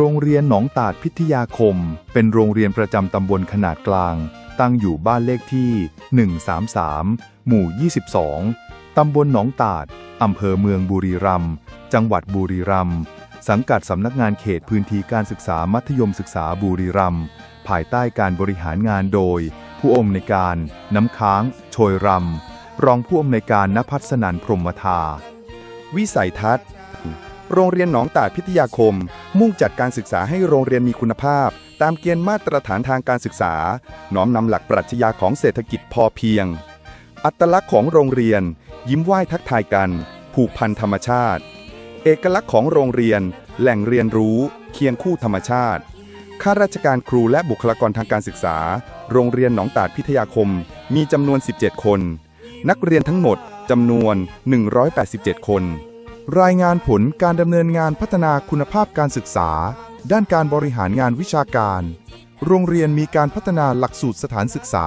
โรงเรียนหนองตาดพิทยาคม เป็นโรงเรียนประจำตำบลขนาดกลาง ตั้งอยู่บ้านเลขที่ 133 หมู่ 22 ตำบลหนองตาด อำเภอเมืองบุรีรัมย์ จังหวัดบุรีรัมย์ สังกัดสำนักงานเขตพื้นที่การศึกษามัธยมศึกษาบุรีรัมย์ ภายใต้การบริหารงานโดย ผู้อำนวยการ น้ำค้าง โชยรำรองผู้อำนวยการณพัฒนันพรหมทา วิสัยทัศน์ โรงเรียนหนองตาดพิทยาคม มุ่งจัดการศึกษาให้โรงเรียนมีคุณภาพ ตามเกณฑ์มาตรฐานทางการศึกษา น้อมนำหลักปรัชญาของเศรษฐกิจพอเพียง อัตลักษณ์ของโรงเรียน ยิ้มไหว้ทักทายกัน ผูกพันธรรมชาติ เอกลักษณ์ของโรงเรียน แหล่งเรียนรู้ เคียงคู่ธรรมชาติข้าราชการครูและบุคลากรทางการศึกษา โรงเรียนหนองตาดพิทยาคม มีจำนวน 17 คน นักเรียนทั้งหมดจำนวน 187 คน รายงานผลการดำเนินงานพัฒนาคุณภาพการศึกษา ด้านการบริหารงานวิชาการ โรงเรียนมีการพัฒนาหลักสูตรสถานศึกษา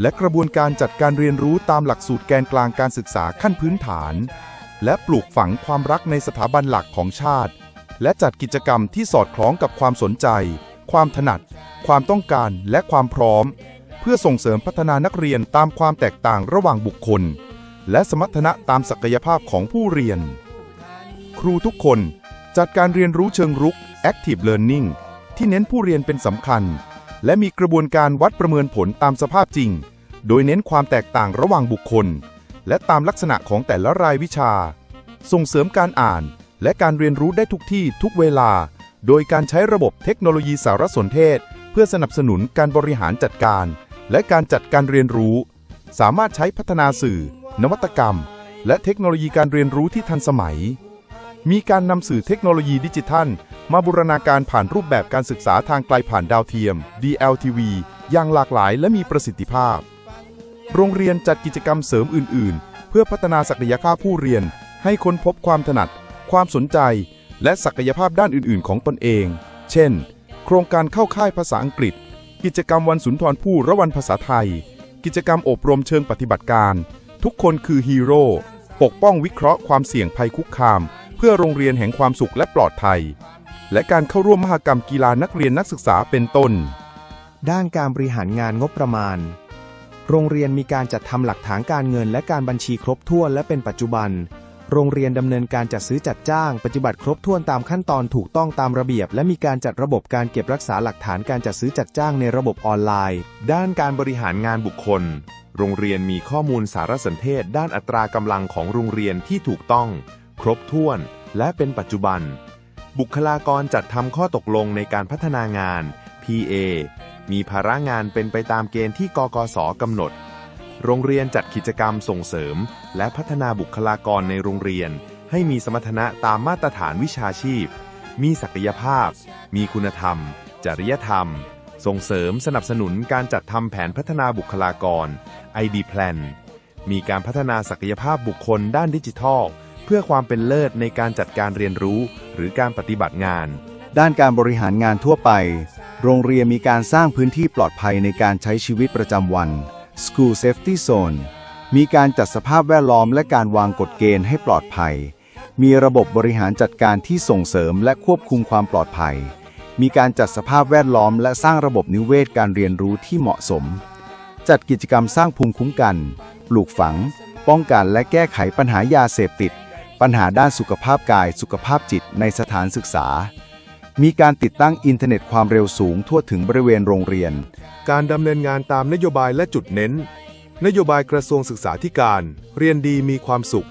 และกระบวนการจัดการเรียนรู้ตามหลักสูตรแกนกลางการศึกษาขั้นพื้นฐาน และปลูกฝังความรักในสถาบันหลักของชาติ และจัดกิจกรรมที่สอดคล้องกับความสนใจ ความถนัด ความต้องการและความพร้อม เพื่อส่งเสริมพัฒนานักเรียนตามความแตกต่างระหว่างบุคคล และสมรรถนะตามศักยภาพของผู้เรียน ครูทุกคนจัดการเรียนรู้เชิงรุก Active Learning ที่เน้นผู้เรียนเป็นสำคัญ และมีกระบวนการวัดประเมินผลตามสภาพจริง โดยเน้นความแตกต่างระหว่างบุคคล และตามลักษณะของแต่ละรายวิชา ส่งเสริมการอ่านและการเรียนรู้ได้ทุกที่ทุกเวลา โดยการใช้ระบบเทคโนโลยีสารสนเทศ เพื่อสนับสนุนการบริหารจัดการ และการจัดการเรียนรู้ สามารถใช้พัฒนาสื่อ นวัตกรรม และเทคโนโลยีการเรียนรู้ที่ทันสมัย มีการนำสื่อเทคโนโลยีดิจิทัล มาบูรณาการผ่านรูปแบบการศึกษาทางไกลผ่านดาวเทียม DLTV อย่างหลากหลายและมีประสิทธิภาพ โรงเรียนจัดกิจกรรมเสริมอื่น ๆ เพื่อพัฒนาศักยภาพผู้เรียน ให้ค้นพบความถนัด ความสนใจ และศักยภาพด้านอื่น ๆ ของตนเอง เช่น โครงการเข้าค่ายภาษาอังกฤษ กิจกรรมวันสุนทรภู่ระวันภาษาไทย กิจกรรมอบรมเชิงปฏิบัติการ ทุกคนคือฮีโร่ ปกป้องวิเคราะห์ความเสี่ยงภัยคุกคาม พื่อโรงเรียนแห่งความสุขและปลอดภัย และการเข้าร่วมมหกรรมกีฬานักเรียนนักศึกษาเป็นต้น ด้านการบริหารงานงบประมาณ โรงเรียนมีการจัดทำหลักฐานการเงินและการบัญชีครบถ้วนและเป็นปัจจุบัน โรงเรียนดำเนินการจัดซื้อจัดจ้าง ปฏิบัติครบถ้วนตามขั้นตอนถูกต้องตามระเบียบ และมีการจัดระบบการเก็บรักษาหลักฐานการจัดซื้อจัดจ้างในระบบออนไลน์ ด้านการบริหารงานบุคคล โรงเรียนมีข้อมูลสารสนเทศ ด้านอัตรากำลังของโรงเรียนที่ถูกต้อง ครบถ้วน และเป็นปัจจุบัน บุคลากรจัดทำข้อตกลงในการพัฒนางาน PA มีภาระงานเป็นไปตามเกณฑ์ที่กกสกำหนด โรงเรียนจัดกิจกรรมส่งเสริม และพัฒนาบุคลากรในโรงเรียน ให้มีสมรรถนะตามมาตรฐานวิชาชีพ มีศักยภาพ มีคุณธรรม จริยธรรม ส่งเสริมสนับสนุนการจัดทำแผนพัฒนาบุคลากร ID Plan มีการพัฒนาศักยภาพบุคคลด้านดิจิทัล พื่อความเป็นเลิศในการจัดการเรียนรู้หรือการปฏิบัติงาน ด้านการบริหารงานทั่วไป โรงเรียนมีการสร้างพื้นที่ปลอดภัยในการใช้ชีวิตประจำวัน School Safety Zone มีการจัดสภาพแวดล้อมและการวางกฎเกณฑ์ให้ปลอดภัย มีระบบบริหารจัดการที่ส่งเสริมและควบคุมความปลอดภัย มีการจัดสภาพแวดล้อมและสร้างระบบนิเวศการเรียนรู้ที่เหมาะสม จัดกิจกรรมสร้างภูมิคุ้มกัน ปลูกฝัง ป้องกันและแก้ไขปัญหายาเสพติด ปัญหาด้านสุขภาพกายสุขภาพจิตในสถานศึกษา มีการติดตั้งอินเทอร์เน็ตความเร็วสูงทั่วถึงบริเวณโรงเรียน การดำเนินงานตามนโยบายและจุดเน้น นโยบายกระทรวงศึกษาธิการ เรียนดีมีความสุข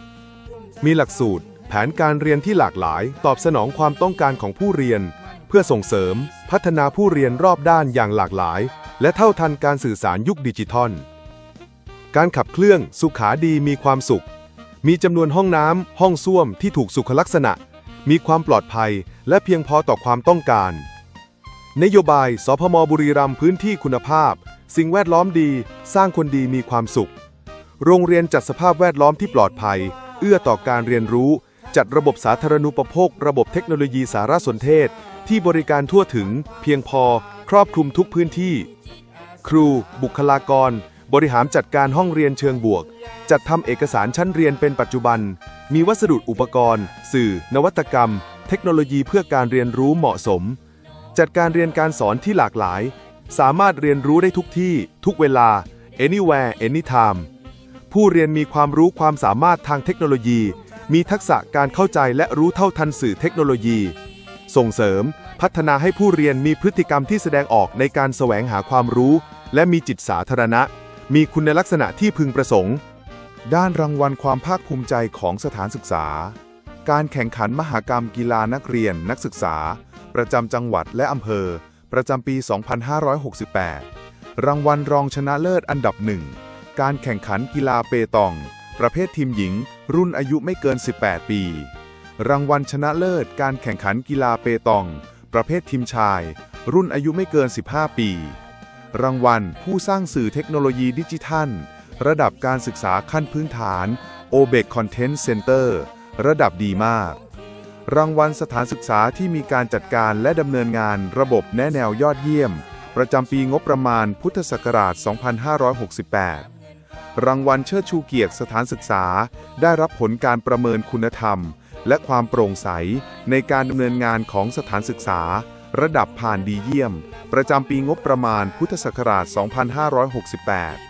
มีหลักสูตร แผนการเรียนที่หลากหลาย ตอบสนองความต้องการของผู้เรียน เพื่อส่งเสริม พัฒนาผู้เรียนรอบด้านอย่างหลากหลาย และเท่าทันการสื่อสารยุคดิจิทัล การขับเคลื่อนสุขาดีมีความสุข มีจำนวนห้องน้ำห้องส้วมที่ถูกสุขลักษณะ มีความปลอดภัย และเพียงพอต่อความต้องการ นโยบายสพมบุรีรัมย์พื้นที่คุณภาพ สิ่งแวดล้อมดี สร้างคนดีมีความสุข โรงเรียนจัดสภาพแวดล้อมที่ปลอดภัย เอื้อต่อการเรียนรู้ จัดระบบสาธารณูปโภค ระบบเทคโนโลยีสารสนเทศ ที่บริการทั่วถึง เพียงพอ ครอบคลุมทุกพื้นที่ ครู บุคลากร บริหารจัดการห้องเรียนเชิงบวก จัดทำเอกสารชั้นเรียนเป็นปัจจุบัน มีวัสดุอุปกรณ์ สื่อ นวัตกรรม เทคโนโลยีเพื่อการเรียนรู้เหมาะสม จัดการเรียนการสอนที่หลากหลาย สามารถเรียนรู้ได้ทุกที่ ทุกเวลา anywhere anytime ผู้เรียนมีความรู้ความสามารถทางเทคโนโลยี มีทักษะการเข้าใจและรู้เท่าทันสื่อเทคโนโลยี ส่งเสริม พัฒนาให้ผู้เรียนมีพฤติกรรมที่แสดงออกในการแสวงหาความรู้ และมีจิตสาธารณะ มีคุณลักษณะที่พึงประสงค์ ด้านรางวัลความภาคภูมิใจของสถานศึกษา การแข่งขันมหกรรมกีฬานักเรียนนักศึกษา ประจำจังหวัดและอำเภอ ประจำปี 2568 รางวัลรองชนะเลิศอันดับหนึ่ง การแข่งขันกีฬาเปตอง ประเภททีมหญิง รุ่นอายุไม่เกิน 18 ปี รางวัลชนะเลิศ การแข่งขันกีฬาเปตอง ประเภททีมชาย รุ่นอายุไม่เกิน 15 ปี รางวัลผู้สร้างสื่อเทคโนโลยีดิจิทัล ระดับการศึกษาขั้นพื้นฐาน o b e c Content Center ระดับดีมาก รางวัลสถานศึกษาที่มีการจัดการและดำเนินงานระบบแนแนวยอดเยี่ยม ประจำปีงบประมาณพุทธศักราช 2568 รางวัลเชิดชูเกียรติสถานศึกษา ได้รับผลการประเมินคุณธรรม และความโปร่งใส ในการดำเนินงานของสถานศึกษา ระดับผ่านดีเยี่ยม ประจำปีงบประมาณพุทธศักราช 2568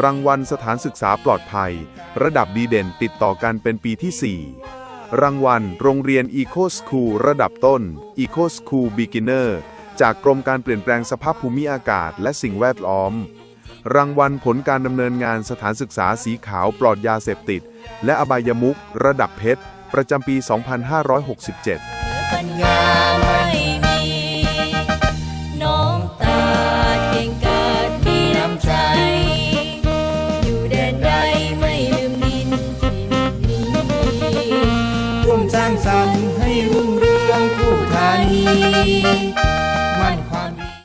รางวัลสถานศึกษาปลอดภัย ระดับดีเด่นติดต่อกันเป็นปีที่ 4 รางวัล โรงเรียน Eco School ระดับต้น Eco School Beginner จากกรมการเปลี่ยนแปลงสภาพภูมิอากาศและสิ่งแวดล้อม รางวัลผลการดำเนินงานสถานศึกษาสีขาวปลอดยาเสพติด และอบายมุขระดับเพชร ประจำปี 2567